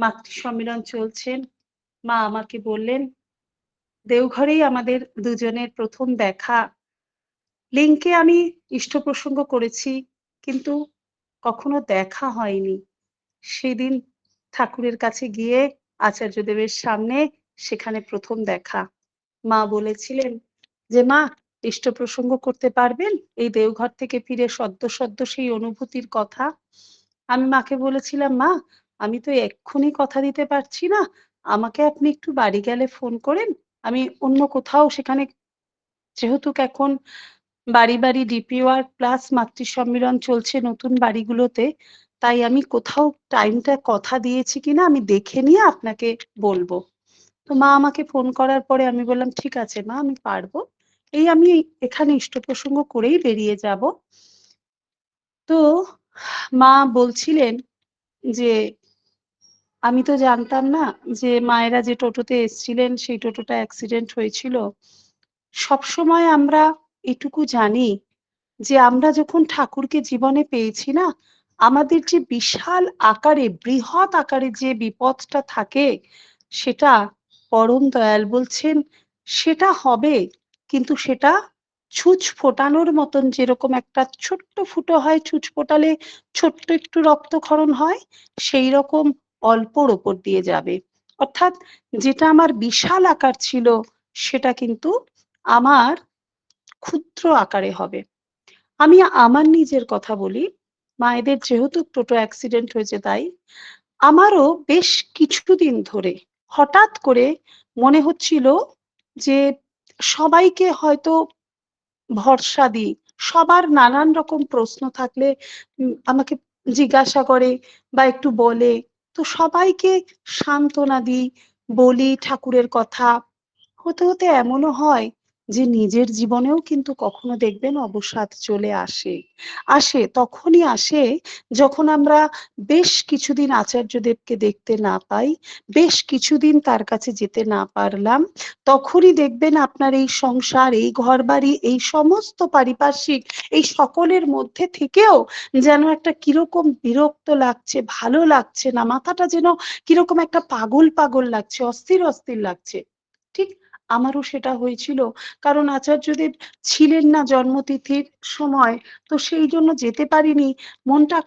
মাতৃ সম্মিলন চলছেন মা আমাকে বললেন, দেওঘরেই আমাদের দুজনের প্রথম দেখা। লিঙ্কে আমি ইষ্ট প্রসঙ্গ করেছি, কিন্তু কখনো দেখা হয়নি। সেদিন ঠাকুরের কাছে গিয়ে আচার্যদেবের সামনে সেখানে প্রথম দেখা। মা বলেছিলেন যে, মা ইষ্ট প্রসঙ্গ করতে পারবেন? এই দেওঘর থেকে ফিরে সদ্য সদ্য সেই অনুভূতির কথা? আমি মাকে বলেছিলাম, মা আমি তো এক্ষুনি কথা দিতে পারছি না। আমাকে আপনি একটু বাড়ি গেলে ফোন করেন। আমি অন্য কোথাও সেখানে যেহেতু এখন বাড়ি বাড়ি ডিপি ওয়ার্ক প্লাস মাতৃ সম্মিলন চলছে নতুন বাড়িগুলোতে, তাই আমি কোথাও টাইমটা কথা দিয়েছি কিনা আমি দেখে নিয়ে আপনাকে বলব। তো মা আমাকে ফোন করার পরে আমি বললাম, ঠিক আছে মা, আমি পারব। এই আমি এখানে ইষ্ট প্রসঙ্গ করেই বেরিয়ে যাব। তো মা বলছিলেন যে আমি তো জানতাম না যে মায়েরা যে টোটোতে এসছিলেন, সেই টোটোটা অ্যাক্সিডেন্ট হয়েছিল। সবসময় আমরা এটুকু জানি যে আমরা যখন ঠাকুরকে জীবনে পেয়েছি না, আমাদের যে বিশাল আকারে, বৃহৎ আকারে যে বিপদটা থাকে, সেটা পরম দয়াল বলছেন, সেটা হবে, কিন্তু সেটা ছুঁচ ফোটানোর মতন যেরকম একটা ছোট্ট ফুটো হয়, ছুঁচ ফোটালে ছোট্ট একটু রক্তক্ষরণ হয়, সেই রকম অল্পর ওপর দিয়ে যাবে। অর্থাৎ যেটা আমার বিশাল আকার ছিল, সেটা কিন্তু আমার ক্ষুদ্র আকারে হবে। আমি আমার নিজের কথা বলি, মায়েদের যেহেতু টোটো অ্যাক্সিডেন্ট হয়েছে তাই, আমারও বেশ কিছুদিন ধরে হঠাৎ করে মনে হচ্ছিল যে সবাইকে হয়তো ভরসা দিই, সবার নানান রকম প্রশ্ন থাকলে আমাকে জিজ্ঞাসা করে বা একটু বলে তো সবাইকে সান্ত্বনা দিই বলি ঠাকুরের কথা। হতে হতে এমনও হয় যে নিজের জীবনেও কিন্তু কখনো দেখবেন অবসাদ চলে আসে। আসে, তখনই আসে যখন আমরা বেশ কিছুদিন আচার্যদেবকে দেখতে না পাই, বেশ কিছুদিন তার কাছে যেতে না পারলাম, তখনই দেখবেন আপনার এই সংসার, এই ঘর বাড়ি এই সমস্ত পারিপার্শ্বিক, এই সকলের মধ্যে থেকেও যেন একটা কীরকম বিরক্ত লাগছে, ভালো লাগছে না, মাথাটা যেন কীরকম একটা পাগল পাগল লাগছে অস্থির অস্থির লাগছে। আমারও সেটা হয়েছিল। কারণ আচার্যদেব ছিলেন না জন্মতিথির সময়, তো সেই জন্য যেতে পারিনি। মনটা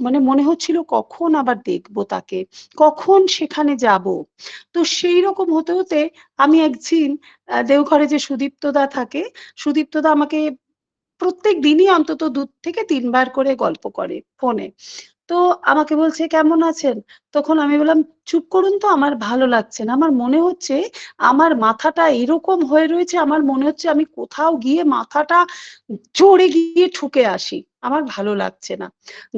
মানে মনে হচ্ছিল, কখন আবার দেখব তাকে? কখন সেখানে যাব? তো সেই রকম হতে হতে আমি একদিন দেওঘরে যে সুদীপ্তদা থাকে সুদীপ্তদা আমাকে প্রত্যেক দিনই অন্তত দু থেকে তিনবার করে গল্প করে ফোনে। তো আমাকে বলছে, কেমন আছেন? তখন আমি বললাম চুপ করুন তো, আমার ভালো লাগছে না। আমার মনে হচ্ছে আমার মাথাটা এরকম হয়ে রয়েছে, আমার মনে হচ্ছে আমি কোথাও গিয়ে মাথাটা জোরে গিয়ে ঠুকে আসি। আমার ভালো লাগছে না।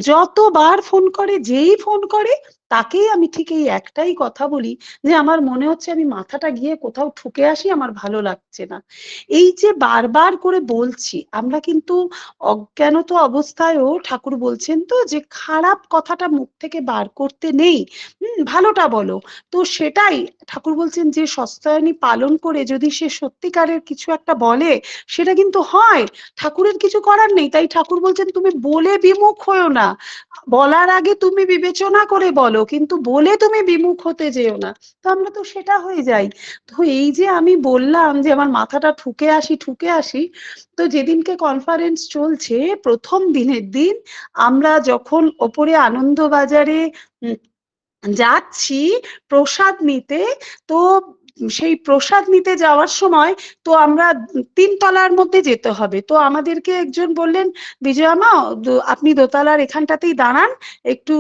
যতবার ফোন করে, যেই ফোন করে, তাকেই আমি ঠিক এই একটাই কথা বলি যে আমার মনে হচ্ছে আমি মাথাটা গিয়ে কোথাও ঠুকে আসি, আমার ভালো লাগছে না। এই যে বারবার করে বলছি, আমরা কিন্তু অজ্ঞানত অবস্থায়ও ঠাকুর বলছেন তো যে খারাপ কথাটা মুখ থেকে বার করতে নেই। হম ভালোটা বলো। তো সেটাই ঠাকুর বলছেন যে সস্তায়নী পালন করে যদি সে সত্যিকারের কিছু একটা বলে, সেটা কিন্তু হয়। ঠাকুরের কিছু করার নেই। তাই ঠাকুর বলছেন, তুমি বলে বিমুখ হয়েও না। বলার আগে তুমি বিবেচনা করে বলো, কিন্তু বলে তুমি বিমুখ হতে যেও না। তো আমরা তো সেটা হয়ে যাই। তো এই যে আমি বললাম যে আমার মাথাটা ঠুকে আসি ঠুকে আসি, তো যেদিনকে কনফারেন্স চলছে, প্রথম দিনের দিন আমরা যখন ওপরে আনন্দবাজারে যাচ্ছি প্রসাদ নিতে। তো সেই প্রসাদ নিতে যাওয়ার সময় তো আমরা তিন তলার মধ্যে যেতে হবে। তো আমাদেরকে একজন বললেন বিজয়ামা আপনি দোতলার এখানটাতেই দাঁড়ান। একটু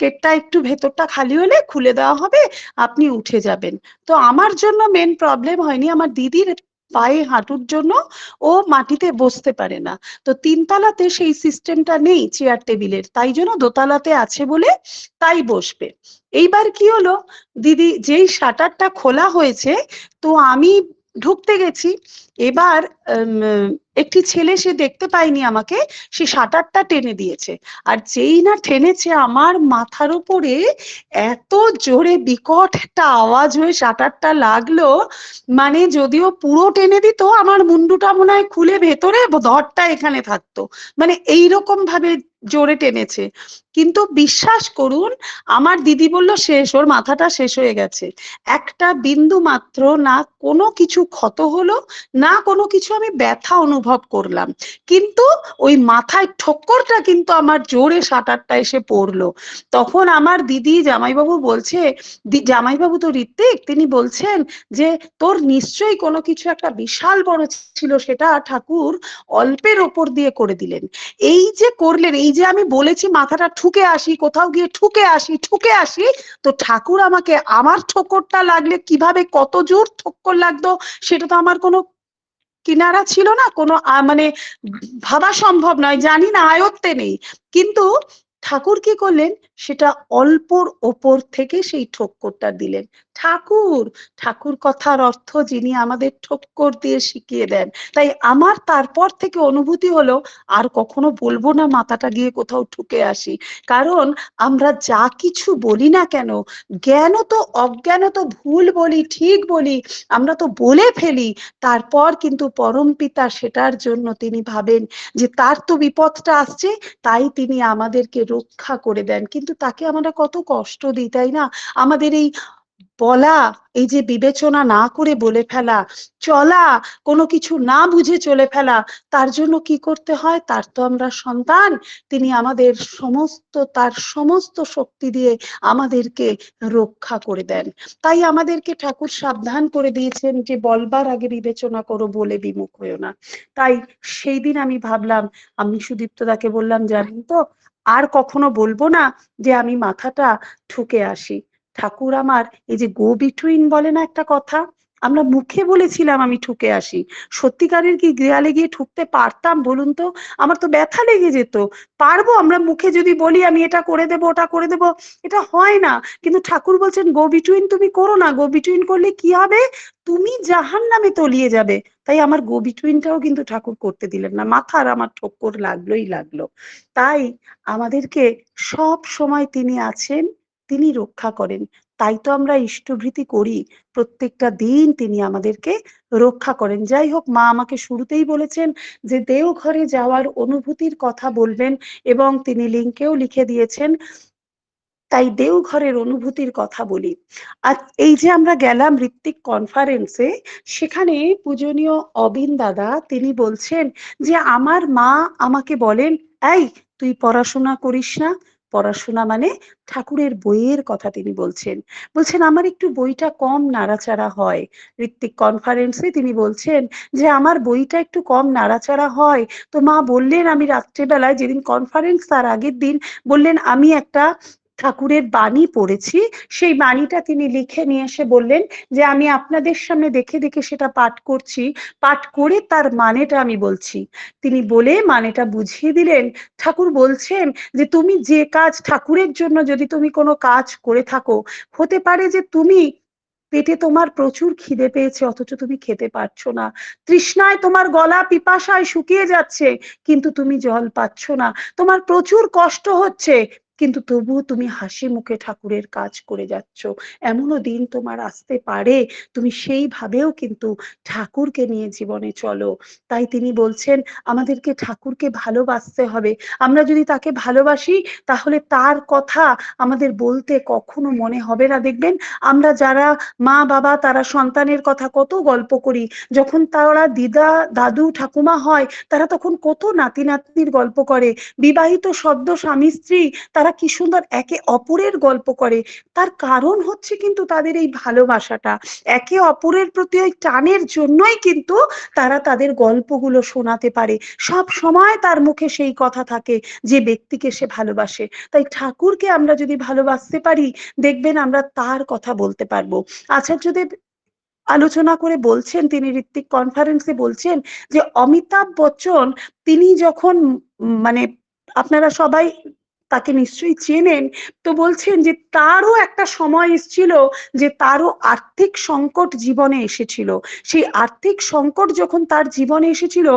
গেটটা একটু ভেতরটা খালি হলে খুলে দেওয়া হবে, আপনি উঠে যাবেন। তো আমার জন্য মেন প্রবলেম হয়নি। আমার দিদির পায়ে হাঁটুর জন্য ও মাটিতে বসতে পারে না। তো তিনতলাতে সেই সিস্টেমটা নেই চেয়ার টেবিলের তাই জন্য দোতলাতে আছে বলে তাই বসবে। এইবার কি হলো? দিদি, যেই শাটারটা খোলা হয়েছে, তো আমি ঢুকতে গেছি। এবার একটি ছেলে সে দেখতে পায়নি আমাকে, সে শাটারটা টেনে দিয়েছে। আর যেই না টেনেছে, আমার মাথার উপরে এত জোরে বিকট একটা আওয়াজ হয়ে শাটারটা লাগল মানে যদিও পুরো টেনে দিত, আমার মুন্ডুটা মনে হয় খুলে ভেতরে ধরটা এখানে থাকতো। মানে এইরকম ভাবে জোরে টেনেছে। কিন্তু বিশ্বাস করুন, আমার দিদি বলল শেষ, ওর মাথাটা শেষ হয়ে গেছে। একটা বিন্দু মাত্র না কোনো কিছু ক্ষত হলো, না কোনো কিছু আমি ব্যথা অনুভব করলাম। কিন্তু ওই মাথায় ঠক্করটা কিন্তু আমার জোরে সাঁটারটা এসে পড়ল। তখন আমার দিদি জামাইবাবু বলছে জামাইবাবু তো ঋত্বিক, তিনি বলছেন যে, তোর নিশ্চয়ই কোনো কিছু একটা বিশাল বড় ছিল, সেটা ঠাকুর অল্পের ওপর দিয়ে করে দিলেন। এই যে করলেন, এই যে আমি বলেছি মাথাটা ঠুকে আসি, কোথাও গিয়ে ঠুকে আসি ঠুকে আসি, তো ঠাকুর আমাকে আমার ঠোকরটা লাগলে কীভাবে কত জোর ঠক্কর লাগতো সেটা তো আমার কোনো কিনারা ছিল না, কোনো মানে ভাবা সম্ভব নয়, জানি না আয়ত্তে নেই। কিন্তু ঠাকুর কি করলেন? সেটা অল্পর ওপর থেকে সেই ঠক্করটা দিলেন। ঠাকুর ঠাকুর কথার অর্থ যিনি আমাদের ঠক্কর দিয়ে শিখিয়ে দেন। তাই আমার তারপর থেকে অনুভূতি হলো, আর কখনো বলব না মাথাটা গিয়ে কোথাও ঠুকে আসি। কারণ আমরা যা কিছু বলি না কেন, জ্ঞান তো অজ্ঞান তো ভুল বলি, ঠিক বলি, আমরা তো বলে ফেলি। তারপর কিন্তু পরম পিতা সেটার জন্য তিনি ভাবেন যে তার তো বিপদটা আসছে, তাই তিনি আমাদেরকে রক্ষা করে দেন। কিন্তু তাকে আমরা কত কষ্ট দিই, তাই না? আমাদের এই বলা, এই যে বিবেচনা না করে বলে ফেলা, চলা, কোনো কিছু না বুঝে চলে ফেলা, তার জন্য কি করতে হয়? তার তো আমরা সন্তান। তিনি আমাদের সমস্ত, তার সমস্ত শক্তি দিয়ে আমাদেরকে রক্ষা করে দেন। তাই আমাদেরকে ঠাকুর সাবধান করে দিয়েছেন যে, বলবার আগে বিবেচনা করো বলে বিমুখ হয়েও না। তাই সেই দিন আমি ভাবলাম, আমি সুদীপ্তদাকে বললাম, জানেন তো আর কখনো বলব না যে আমি মাথাটা ঠুকে আসি। ঠাকুর আমার, এই যে গো বিটুইন বলে না একটা কথা? আমরা মুখে বলেছিলাম আমি ঠুকে আসি। সত্যিকারের কি দেয়ালে গিয়ে ঠুকতে পারতাম বলুন তো? আমার তো ব্যথা লেগে যেত। পারব, আমরা মুখে যদি বলি আমি এটা করে দেবো, ওটা করে দেবো, এটা হয় না। কিন্তু ঠাকুর বলছেন গো বিটুইন তুমি করো না। গো বিটুইন করলে কি হবে? তুমি জাহান নামে তলিয়ে যাবে। তাই আমার গো বিটুইনটাও কিন্তু ঠাকুর করতে দিলেন না। মাথার আমার ঠক্কর লাগলোই লাগল। তাই আমাদেরকে সব সময় তিনি আছেন, তিনি রক্ষা করেন। তাই তো আমরা ইষ্টভৃতি করি। প্রত্যেকটা দিন তিনি আমাদেরকে রক্ষা করেন। যাই হোক, মা আমাকে শুরুতেই বলেছেন যে দেওঘরে যাওয়ার অনুভূতির কথা বলবেন এবং তিনি লিঙ্কেও লিখে দিয়েছেন, তাই দেওঘরের অনুভূতির কথা বলি। আর এই যে আমরা গেলাম ঋত্বিক কনফারেন্সে সেখানে পূজনীয় অবিন দাদা তিনি বলছেন যে, আমার মা আমাকে বলেন, এই, তুই পড়াশোনা করিস না? পড়াশোনা মানে ঠাকুরের বইয়ের কথা তিনি বলছেন। বলছেন, আমার একটু বইটা কম নাড়াচাড়া হয়। ঋত্বিক কনফারেন্সে তিনি বলছেন যে, আমার বইটা একটু কম নাড়াচাড়া হয়। তো মা বললেন, আমি রাত্রেবেলায় যেদিন কনফারেন্স তার আগের দিন বললেন, আমি একটা ঠাকুরের বাণী পড়েছি, সেই বাণীটা তিনি লিখে নিয়ে এসে বললেন যে, আমি আপনাদের সামনে দেখে দেখে সেটা পাঠ করছি, পাঠ করে তার মানেটা আমি বলছি। তিনি বলে মানেটা বুঝিয়ে দিলেন। ঠাকুর বলছেন যে, তুমি যে কাজ ঠাকুরের জন্য যদি তুমি কোনো কাজ করে থাকো, হতে পারে যে তুমি পেটে তোমার প্রচুর খিদে পেয়েছে, অথচ তুমি খেতে পারছ না। তৃষ্ণায় তোমার গলা পিপাসায় শুকিয়ে যাচ্ছে, কিন্তু তুমি জল পাচ্ছ না। তোমার প্রচুর কষ্ট হচ্ছে কিন্তু তবুও তুমি হাসি মুখে ঠাকুরের কাজ করে যাচ্ছ। এমনও দিন তোমার আসতে পারে, তুমি সেইভাবেও কিন্তু ঠাকুরকে নিয়ে জীবনে চলো। তাই তিনি বলছেন, আমাদেরকে ঠাকুরকে ভালোবাসতে হবে। আমরা যদি তাকে ভালোবাসি, তাহলে তার কথা আমাদের বলতে কখনো মনে হবে না। দেখবেন, আমরা যারা মা, বাবা, তারা সন্তানের কথা কত গল্প করি। যখন তারা দিদা, দাদু, ঠাকুমা হয়, তারা তখন কত নাতি নাতনির গল্প করে। বিবাহিত সদ্য স্বামী স্ত্রী তারা তারা কি সুন্দর একে অপরের গল্প করে? তার কারণ হচ্ছে কিন্তু তাদের এই ভালোবাসাটা। একে অপরের প্রতি ওই টানের জন্যই কিন্তু তারা তাদের গল্পগুলো শোনাতে পারে। সব সময় তার মুখে সেই কথা থাকে যে ব্যক্তিকে সে ভালোবাসে। তাই ঠাকুরকে আমরা যদি ভালোবাসতে পারি, দেখবেন আমরা তার কথা বলতে পারব। আচার্যদেব আলোচনা করে বলছেন, তিনি ঋত্বিক কনফারেন্সে বলছেন যে অমিতাভ বচ্চন, তিনি যখন মানে আপনারা সবাই তাকে নিশ্চয়ই চেনেন। তো বলছেন যে, তারও একটা সময় এসেছিল যে, তারও আর্থিক সংকট জীবনে এসেছিল। সেই আর্থিক সংকট যখন তার জীবনে এসেছিল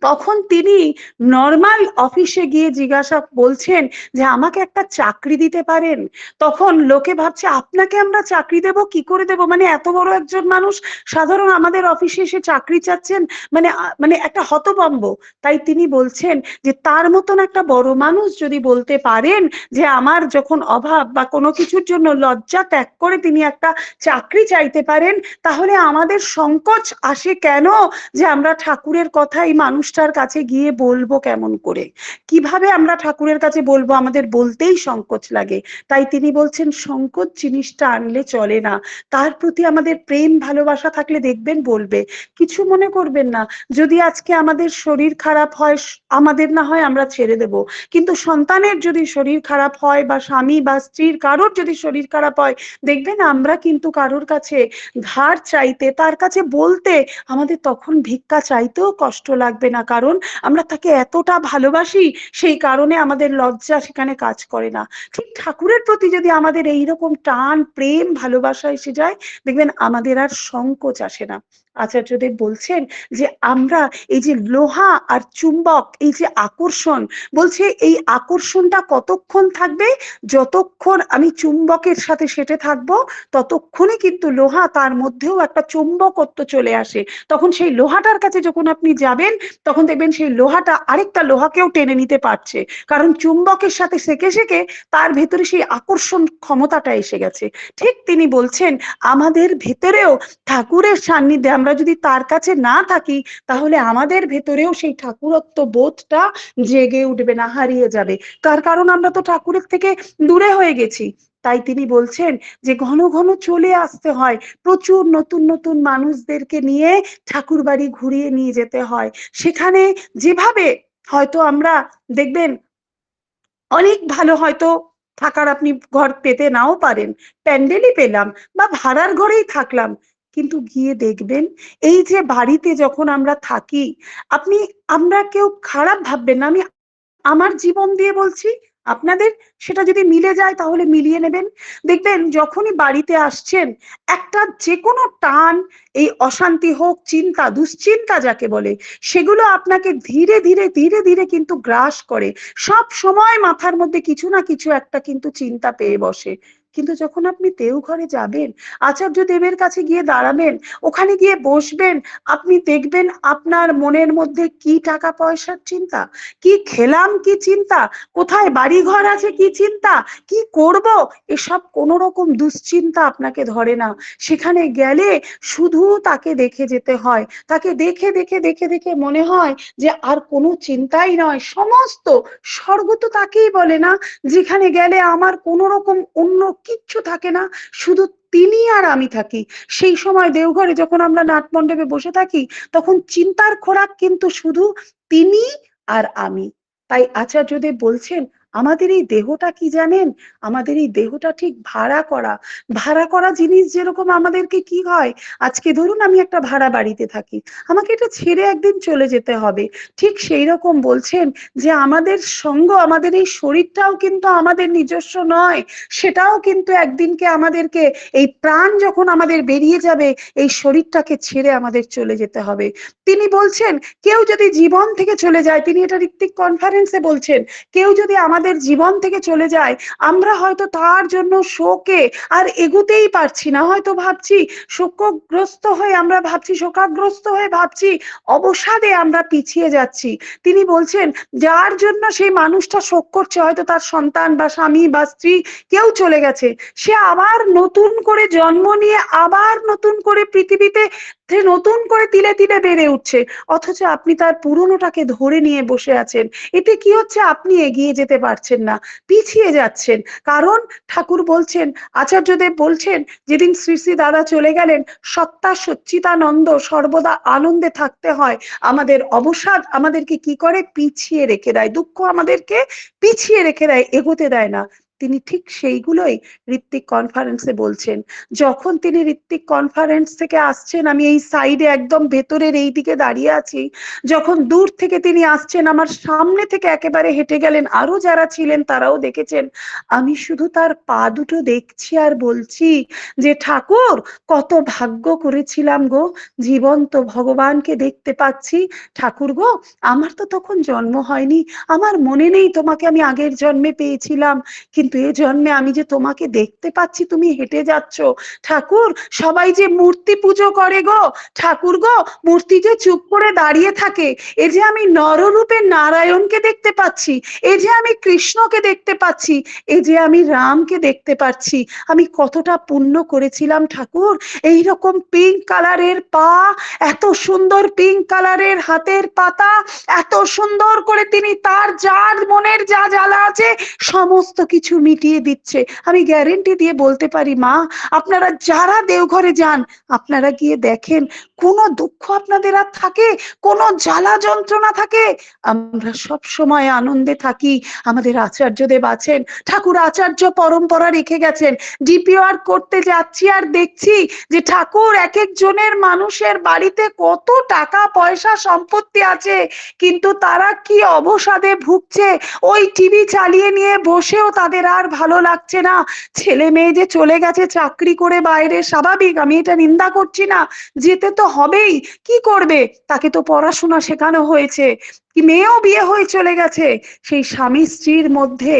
তখন তিনি নর্মাল অফিসে গিয়ে জিজ্ঞাসা বলছেন যে, আমাকে একটা চাকরি দিতে পারেন? তখন লোকে ভাবছে, আপনাকে আমরা চাকরি দেব, কি করে দেব? মানে এত বড় একজন মানুষ, সাধারণ আমাদের অফিসে এসে চাকরি চাচ্ছেন মানে মানে একটা হতবম্ব। তাই তিনি বলছেন যে, তার মতন একটা বড় মানুষ যদি বলতে পারেন যে, আমার যখন অভাব বা কোনো কিছুর জন্য লজ্জা ত্যাগ করে তিনি একটা চাকরি চাইতে পারেন, তাহলে আমাদের সংকোচ আসে কেন যে, আমরা ঠাকুরের কথাই এই মানুষটার কাছে গিয়ে বলব কেমন করে? কীভাবে আমরা ঠাকুরের কাছে বলব? আমাদের বলতেই সংকোচ লাগে। তাই তিনি বলছেন, সংকোচ জিনিসটা আনলে চলে না। তার প্রতি আমাদের প্রেম, ভালোবাসা থাকলে দেখবেন বলবে। কিছু মনে করবেন না। যদি আজকে আমাদের শরীর খারাপ হয়, আমাদের না হয় আমরা ছেড়ে দেব। কিন্তু সন্তানের যদি শরীর খারাপ হয় বা স্বামী বা স্ত্রীর কারোর যদি শরীর খারাপ হয়, দেখবেন আমরা কিন্তু কারোর কাছে ধার চাইতে, তার কাছে বলতে আমাদের তখন ভিক্ষা চাইতেও কষ্ট লাগবে না। কারণ আমরা তাকে এতটা ভালোবাসি, সেই কারণে আমাদের লজ্জা সেখানে কাজ করে না। ঠিক ঠাকুরের প্রতি যদি আমাদের এই রকম টান, প্রেম, ভালোবাসা এসে যায়, দেখবেন আমাদের আর সংকোচ আসে না। আচার্যদেব বলছেন যে, আমরা এই যে লোহা আর চুম্বক, এই যে আকর্ষণ, বলছে এই আকর্ষণটা কতক্ষণ থাকবে? যতক্ষণ আমি চুম্বকের সাথে সেটে থাকব ততক্ষণে কিন্তু লোহা তার মধ্যেও একটা চুম্বকত্ব চলে আসে। তখন সেই লোহাটার কাছে যখন আপনি যাবেন তখন দেখবেন সেই লোহাটা আরেকটা লোহাকেও টেনে নিতে পারছে। কারণ চুম্বকের সাথে সেকে সেকে তার ভেতরে সেই আকর্ষণ ক্ষমতাটা এসে গেছে। ঠিক তিনি বলছেন, আমাদের ভেতরেও ঠাকুরের সান্নিধ্যে আমরা যদি তার কাছে না থাকি, তাহলে আমাদের ভেতরেও সেই ঠাকুরত্ব বোধটা জেগে উঠবে না, হারিয়ে যাবে। তার কারণ আমরা তো ঠাকুরের থেকে দূরে হয়ে গেছি। তাই তিনি বলছেন যে ঘন ঘন চলে আসতে হয়। প্রচুর নতুন নতুন মানুষদেরকে নিয়ে ঠাকুর বাড়ি ঘুরিয়ে নিয়ে যেতে হয়। সেখানে যেভাবে হয়তো আমরা দেখবেন অনেক ভালো হয়তো থাকার আপনি ঘর পেতে নাও পারেন। প্যান্ডেলই পেলাম বা ভাড়ার ঘরেই থাকলাম। কিন্তু গিয়ে দেখবেন এই যে বাড়িতে যখন আমরা থাকি, আপনি, আমরা কেউ খারাপ ভাববেন না। আমি আমার জীবন দিয়ে বলছি আপনাদের সেটা যদি মিলে যায় তাহলে মিলিয়ে নেবেন। দেখবেন যখনই বাড়িতে আসছেন, একটা যে কোনো টান, এই অশান্তি হোক, চিন্তা, দুশ্চিন্তা যাকে বলে, সেগুলো আপনাকে ধীরে ধীরে ধীরে ধীরে কিন্তু গ্রাস করে। সব সময় মাথার মধ্যে কিছু না কিছু একটা কিন্তু চিন্তা পেয়ে বসে। কিন্তু যখন আপনি দেওঘরে যাবেন আচার্য দেবের কাছে গিয়ে দাঁড়াবেন, ওখানে গিয়ে বসবেন, আপনি দেখবেন আপনার মনের মধ্যে কি টাকা পয়সার চিন্তা, কি খেলাম কি চিন্তা, কোথায় বাড়ি ঘর আছে কি চিন্তা, কি করব, এসব কোন রকম দুশ্চিন্তা আপনাকে ধরে না। সেখানে গেলে শুধু তাকে দেখে যেতে হয়, তাকে দেখে দেখে দেখে দেখে মনে হয় যে আর কোনো চিন্তাই নয়। সমস্ত স্বর্গ তো তাকেই বলে না, যেখানে গেলে আমার কোনো রকম অন্য কিচ্ছু থাকে না, শুধু তিনি আর আমি থাকি। সেই সময় দেওঘরে যখন আমরা নাট মণ্ডপে বসে থাকি, তখন চিন্তার খোরাক কিন্তু শুধু তিনি আর আমি। তাই আচার্যদেব বলছেন আমাদের এই দেহটা কি জানেন? আমাদের এই দেহটা ঠিক ভাড়া করা। ভাড়া করা জিনিস যেরকম আমাদেরকে কি হয়? আজকে ধরুন আমি একটা ভাড়া বাড়িতে থাকি। আমাকে এটা ছেড়ে একদিন চলে যেতে হবে। ঠিক সেই রকম বলছেন যে আমাদের সঙ্গ, আমাদের এই শরীরটাও কিন্তু আমাদের নিজস্ব নয়। সেটাও কিন্তু একদিনকে আমাদেরকে এই প্রাণ যখন আমাদের বেরিয়ে যাবে, এই শরীরটাকে ছেড়ে আমাদের চলে যেতে হবে। তিনি বলছেন, কেউ যদি জীবন থেকে চলে যায়, তিনি এটা ঋত্বিক কনফারেন্সে বলছেন, কেউ যদি আমাদের আমাদের জীবন থেকে চলে যায়, আমরা হয়তো তার জন্য শোকে আর এগুতেই পারছি না। হয়তো ভাবছি, শোকগ্রস্ত হয়ে আমরা ভাবছি, শোকাগ্রস্ত হয়ে ভাবছি, অবসাদে আমরা পিছিয়ে যাচ্ছি। তিনি বলছেন, যার জন্য সেই মানুষটা শোক করছে, হয়তো তার সন্তান বা স্বামী বা স্ত্রী, কেউ চলে গেছে। সে আবার নতুন করে জন্ম নিয়ে, আবার নতুন করে পৃথিবীতে নতুন করে তিলে তিলে বেড়ে উঠছে, অথচ আপনি তার পুরনোটাকে ধরে নিয়ে বসে আছেন। এতে কি হচ্ছে? আপনি এগিয়ে যেতে পারছেন না, পিছিয়ে যাচ্ছেন। কারণ ঠাকুর বলছেন আচার্যদেব বলছেন, যেদিন শ্রী শ্রী দাদা চলে গেলেন, সত্তা সচ্চিতানন্দ সর্বদা আনন্দে থাকতে হয়। আমাদের অবসাদ আমাদেরকে কি করে? পিছিয়ে রেখে দেয়। দুঃখ আমাদেরকে পিছিয়ে রেখে দেয়, এগোতে দেয় না। তিনি ঠিক সেইগুলোই ঋত্বিক কনফারেন্সে বলছেন। যখন তিনি ঋত্বিক কনফারেন্স থেকে আসছেন, আমি এই সাইডে একদম ভেতরের এই দিকে দাঁড়িয়ে আছি। যখন দূর থেকে তিনি আসছেন, আমার সামনে থেকে একেবারে হেঁটে গেলেন আরও যারা ছিলেন তারাও দেখেছেন। আমি শুধু তার পা দুটো দেখছি আর বলছি যে, ঠাকুর, কত ভাগ্য করেছিলাম গো। জীবন্ত ভগবানকে দেখতে পাচ্ছি। ঠাকুর গো, আমার তো তখন জন্ম হয়নি। আমার মনে নেই তোমাকে আমি আগের জন্মে পেয়েছিলাম। কিন্তু এ জন্মে আমি যে তোমাকে দেখতে পাচ্ছি, তুমি হেঁটে যাচ্ছ। ঠাকুর, সবাই যে মূর্তি পুজো করে গো। ঠাকুর গো, মূর্তি যে চুপ করে দাঁড়িয়ে থাকে, এ যে আমি নররূপে নারায়ণকে দেখতে পাচ্ছি, এ যে আমি কৃষ্ণকে দেখতে পাচ্ছি, এ যে আমি রামকে দেখতে পাচ্ছি। আমি কতটা পুণ্য করেছিলাম ঠাকুর। এই রকম পিঙ্ক কালারের পা, এত সুন্দর পিঙ্ক কালারের হাতের পাতা, এত সুন্দর করে তিনি তার যার মনের যা জ্বালা আছে, সমস্ত কিছু মিটিয়ে দিচ্ছে। আমি গ্যারেন্টি দিয়ে বলতে পারি, মা, আপনারা যারা দেওঘরে যান, আপনারা গিয়ে দেখেন, কোনো দুঃখ আপনাদের আর থাকে, কোনো জ্বালা যন্ত্রণা থাকে। আমরা সব সময় আনন্দে থাকি। আমাদের আচার্যদেব আছেন, ঠাকুর আচার্য পরম্পরা রেখে গেছেন। ডিপিআর করতে যাচ্ছি আর দেখছি যে ঠাকুর এক একজনের মানুষের বাড়িতে কত টাকা পয়সা সম্পত্তি আছে, কিন্তু তারা কি অবসাদে ভুগছে? ওই টিভি চালিয়ে নিয়ে বসেও তাদের আর ভালো লাগছে না। ছেলে মেয়ে যে চলে গেছে চাকরি করে বাইরে, স্বাভাবিক, আমি এটা নিন্দা করছি না। যেতে তো হবেই, কি করবে? তাকে তো পড়াশোনা শেখানো হয়েছে। কি মেয়েও বিয়ে হয়ে চলে গেছে। সেই স্বামী স্ত্রীর মধ্যে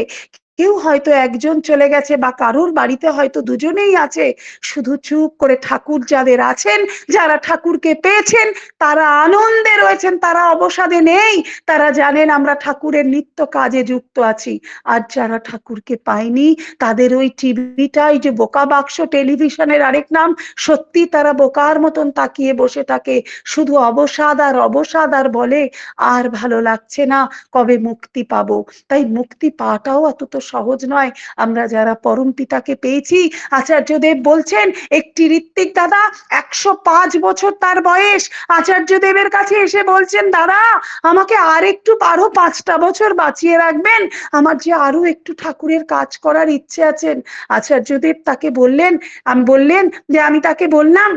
কেউ হয়তো একজন চলে গেছে বা কারোর বাড়িতে হয়তো দুজনেই আছে। শুধু চুপ করে ঠাকুর যাদের আছেন, যারা ঠাকুরকে পেয়েছেন, তারা আনন্দে রয়েছেন, তারা অবসাদে নেই। তারা জানেন আমরা ঠাকুরের নিত্য কাজে যুক্ত আছি। আর যারা ঠাকুরকে পায়নি, তাদের ওই টিভিটাই যে বোকা বাক্স, টেলিভিশনের আরেক নাম সত্যি তারা বোকার মতন তাকিয়ে বসে থাকে। শুধু অবসাদ আর অবসাদ আর বলে আর ভালো লাগছে না, কবে মুক্তি পাবো? তাই মুক্তি পাওয়াটাও অত তো সহজ নয়। আমরা যারা পরম পিতাকে পেয়েছি, আচার্যদেব বলছেন, একটি ঋত্বিক দাদা একশো পাঁচ বছর তার বয়স। আচার্যদেবের কাছে এসে বলছেন, দাদা, আমাকে আর একটু আরও পাঁচটা বছর বাঁচিয়ে রাখবেন। আমার যে আরও একটু ঠাকুরের কাজ করার ইচ্ছে আছেন। আচার্যদেব তাকে বললেন, আমি, বললেন যে, আমি তাকে বললাম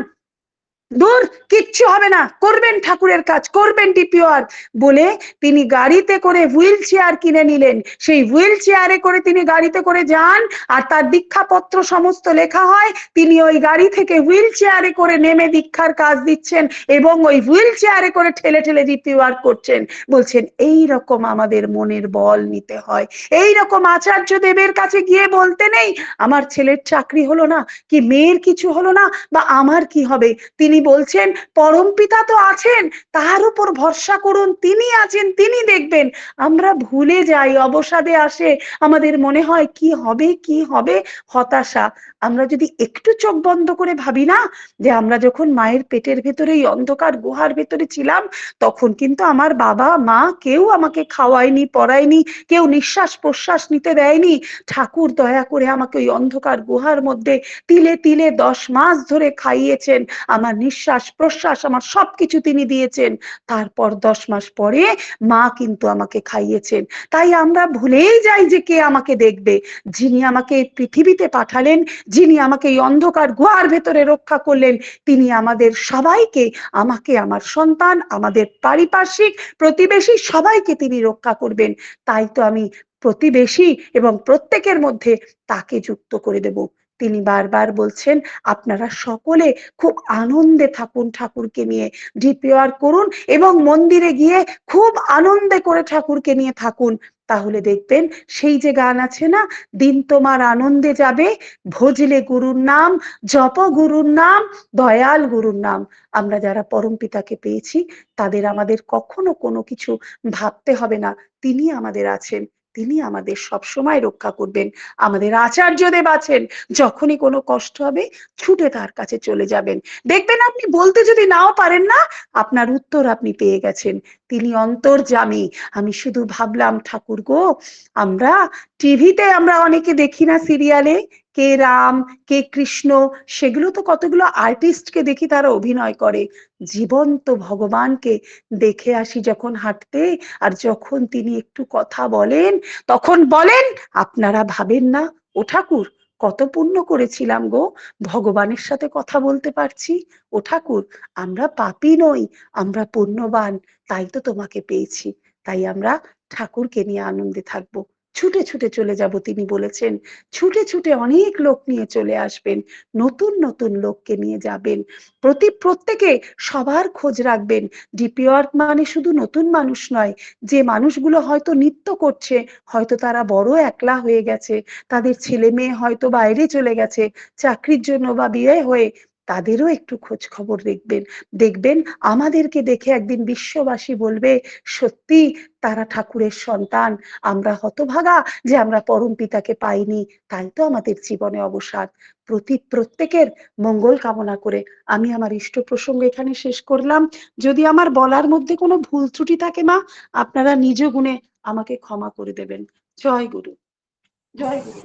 দূর, কিচ্ছু হবে না। করবেন ঠাকুরের কাজ, করবেন ডিপিওয়ার বলে তিনি গাড়িতে করে হুইল চেয়ার কিনে নিলেন। সেই হুইল চেয়ারে করে তিনি গাড়িতে করে যান আর তার দীক্ষাপত্র সমস্ত লেখা হয়। তিনি ওই গাড়ি থেকে হুইল চেয়ারে করে নেমে দীক্ষার কাজ দিচ্ছেন এবং ওই হুইল চেয়ারে করে ঠেলে ঠেলে ডিপিওয়ার করছেন। বলছেন, এই রকম আমাদের মনের বল নিতে হয়। এই রকম আচার্য দেবের কাছে গিয়ে বলতে নেই, আমার ছেলের চাকরি হলো না, কি মেয়ের কিছু হলো না, বা আমার কি হবে? তিনি তিনি বলছেন, পরম পিতা তো আছেন তার উপর ভরসা করুন, তিনি আছেন, তিনি দেখবেন। আমরা ভুলে যাই, অবসাদে আসে, আমাদের মনে হয়, কি হবে কি হবে? হতাশা। আমরা যদি একটু চোখ বন্ধ করে ভাবি না, যে আমরা যখন মায়ের পেটের ভেতরে এই অন্ধকার গুহার ভেতরে ছিলাম, তখন কিন্তু আমার বাবা, মা কেউ আমাকে খাওয়ায়নি, পড়ায়নি, কেউ নিঃশ্বাস প্রশ্বাস নিতে দেয়নি। ঠাকুর দয়া করে আমাকে ওই অন্ধকার গুহার মধ্যে তিলে তিলে দশ মাস ধরে খাইয়েছেন। আমার নিঃশ্বাস, প্রশ্বাস আমার সবকিছু তিনি দিয়েছেন। তারপর দশ মাস পরে মা কিন্তু আমাকে খাইয়েছেন। তাই আমরা ভুলেই যাই যে কে আমাকে দেখবে। যিনি আমাকে পৃথিবীতে পাঠালেন, যিনি আমাকে এই অন্ধকার গুহার ভেতরে রক্ষা করলেন, তিনি আমাদের সবাইকে, আমাকে আমার সন্তান, আমাদের পারিপার্শ্বিক প্রতিবেশী সবাইকে তিনি রক্ষা করবেন। তাই তো আমি প্রতিবেশী এবং প্রত্যেকের মধ্যে তাকে যুক্ত করে দেব। তিনি বারবার বলছেন, আপনারা সকলে খুব আনন্দে থাকুন ঠাকুরকে নিয়ে ডিপিআর করুন এবং মন্দিরে গিয়ে খুব আনন্দে করে ঠাকুরকে নিয়ে থাকুন। তাহলে দেখবেন সেই যে গান আছে না, দিন তোমার আনন্দে যাবে, ভজলে গুরুর নাম, জপ গুরুর নাম, দয়াল গুরুর নাম। আমরা যারা পরম পিতাকে পেয়েছি, তাদের আমাদের কখনো কোনো কিছু ভাবতে হবে না। তিনি আমাদের আছেন। তিনি আমাদের সব সময় রক্ষা করবেন। আমাদের আচার্য দেব আছেন। যখনই কোনো কষ্ট হবে, ছুটে তার কাছে চলে যাবেন। দেখবেন আপনি বলতে যদি নাও পারেন না, আপনার উত্তর আপনি পেয়ে গেছেন। তিনি অন্তর্জামী আমি শুধু ভাবলাম, ঠাকুর গো, আমরা টিভিতে আমরা অনেকে দেখি না সিরিয়ালে। কে রাম, কে কৃষ্ণ, সেগুলো তো কতগুলো আর্টিস্টকে দেখি তারা অভিনয় করে। জীবন্ত ভগবানকে দেখে আসি যখন হাঁটতে, আর যখন তিনি একটু কথা বলেন, তখন বলেন, আপনারা ভাবেন না, ও ঠাকুর, কত পুণ্য করেছিলাম গো, ভগবানের সাথে কথা বলতে পারছি। ও ঠাকুর, আমরা পাপী নই, আমরা পুণ্যবান, তাই তো তোমাকে পেয়েছি। তাই আমরা ঠাকুরকে নিয়ে আনন্দে থাকব। ছুটে ছুটে চলে যাব, তিনি বলেছেন। ছুটে ছুটে অনেক লোক নিয়ে চলে আসবেন, নতুন নতুন লোককে নিয়ে যাবেন। প্রতি, প্রত্যেকে সবার খোঁজ রাখবেন। ডিপি ওয়ার্ক মানে শুধু নতুন মানুষ নয়, যে মানুষগুলো হয়তো নৃত্য করছে, হয়তো তারা বড় একলা হয়ে গেছে, তাদের ছেলে মেয়ে হয়তো বাইরে চলে গেছে, চাকরির জন্য বা বিয়ে হয়ে তাদেরও একটু খোঁজ খবর দেখবেন। দেখবেন আমাদেরকে দেখে একদিন বিশ্ববাসী বলবে, সত্যি তারা ঠাকুরের সন্তান, আমরা হতভাগা যে আমরা পরম পিতাকে পাইনি, তাই তো আমাদের জীবনে অবসাদ। প্রতি প্রত্যেকের মঙ্গল কামনা করে আমি আমার ইষ্ট প্রসঙ্গ এখানে শেষ করলাম। যদি আমার বলার মধ্যে কোনো ভুল ত্রুটি থাকে মা, আপনারা নিজ গুণে আমাকে ক্ষমা করে দেবেন। জয় গুরু। জয় গুরু।